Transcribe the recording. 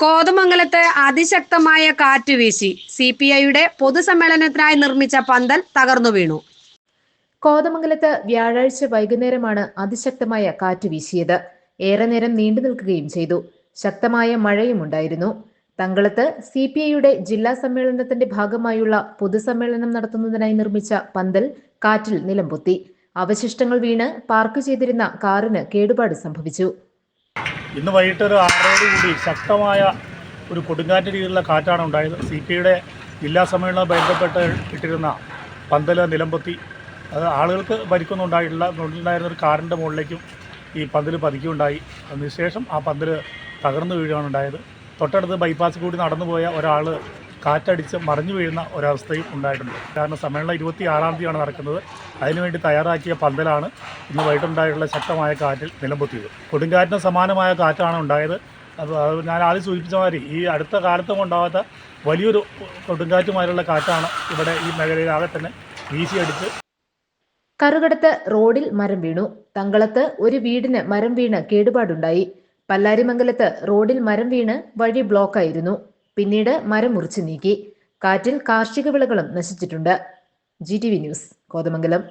കോതമംഗലത്ത് അതിശക്തമായ കാറ്റ് വീശി. സി പി ഐയുടെ പൊതുസമ്മേളനത്തിനായി നിർമ്മിച്ച പന്തൽ തകർന്നു വീണു. കോതമംഗലത്ത് വ്യാഴാഴ്ച വൈകുന്നേരമാണ് അതിശക്തമായ കാറ്റ് വീശിയത്. ഏറെ നേരം നീണ്ടു നിൽക്കുകയും ചെയ്തു. ശക്തമായ മഴയും ഉണ്ടായിരുന്നു. തങ്കളത്ത് സി പി ഐയുടെ ജില്ലാ സമ്മേളനത്തിന്റെ ഭാഗമായുള്ള പൊതുസമ്മേളനം നടത്തുന്നതിനായി നിർമ്മിച്ച പന്തൽ കാറ്റിൽ നിലംപൊത്തി. അവശിഷ്ടങ്ങൾ വീണ് പാർക്ക് ചെയ്തിരുന്ന കാറിന് കേടുപാട് സംഭവിച്ചു. ഇന്ന് വൈകിട്ട് ഒരു ആറോട് കൂടി ശക്തമായ ഒരു കൊടുങ്കാറ്റ് രീതിയിലുള്ള കാറ്റാണ് ഉണ്ടായത്. സി പി ഐയുടെ ജില്ലാ സമ്മേളനം ബന്ധപ്പെട്ട് ഇട്ടിരുന്ന പന്തൽ നിലമ്പത്തി അത് ആളുകൾക്ക് പരിക്കൊന്നും ഉണ്ടായിരുന്ന ഒരു കാറിന്റെ മുകളിലേക്കും ഈ പന്തൽ പതിക്കുകയുണ്ടായി അതിനുശേഷം ആ പന്തൽ തകർന്നു വീഴുകയാണ് ഉണ്ടായത്. തൊട്ടടുത്ത് ബൈപ്പാസ് കൂടി നടന്നു പോയ ഒരാൾ കാറ്റടിച്ച് മറിഞ്ഞു വീഴുന്ന ഒരവസ്ഥയും ഉണ്ടായിട്ടുണ്ട്. കാരണം സമ്മേളനം ഇരുപത്തി ആറാം തീയതിയാണ് നടക്കുന്നത്. അതിനുവേണ്ടി തയ്യാറാക്കിയ പന്തലാണ് ഇന്ന് വൈകിട്ടുണ്ടായിട്ടുള്ള ശക്തമായ കാറ്റിൽ നിലംപൊത്തിയത്. കൊടുങ്കാറ്റിന് സമാനമായ കാറ്റാണ് ഉണ്ടായത്. ഞാൻ ആദ്യം സൂചിപ്പിച്ച മാതിരി ഈ അടുത്ത കാലത്തും ഉണ്ടാകാത്ത വലിയൊരു കൊടുങ്കാറ്റുമായുള്ള കാറ്റാണ് ഇവിടെ ഈ മേഖലയിലാകെ തന്നെ വീശിയടിച്ച് കറുകടത്ത് റോഡിൽ മരം വീണു. തങ്കളത്ത് ഒരു വീടിന് മരം വീണ് കേടുപാടുണ്ടായി. പല്ലാരിമംഗലത്ത് റോഡിൽ മരം വീണ് വഴി ബ്ലോക്കായിരുന്നു. പിന്നീട് മരം മുറിച്ചു നീക്കി. കാറ്റിൽ കാർഷിക വിളകളും നശിച്ചിട്ടുണ്ട്. G T V news Kothamangalam.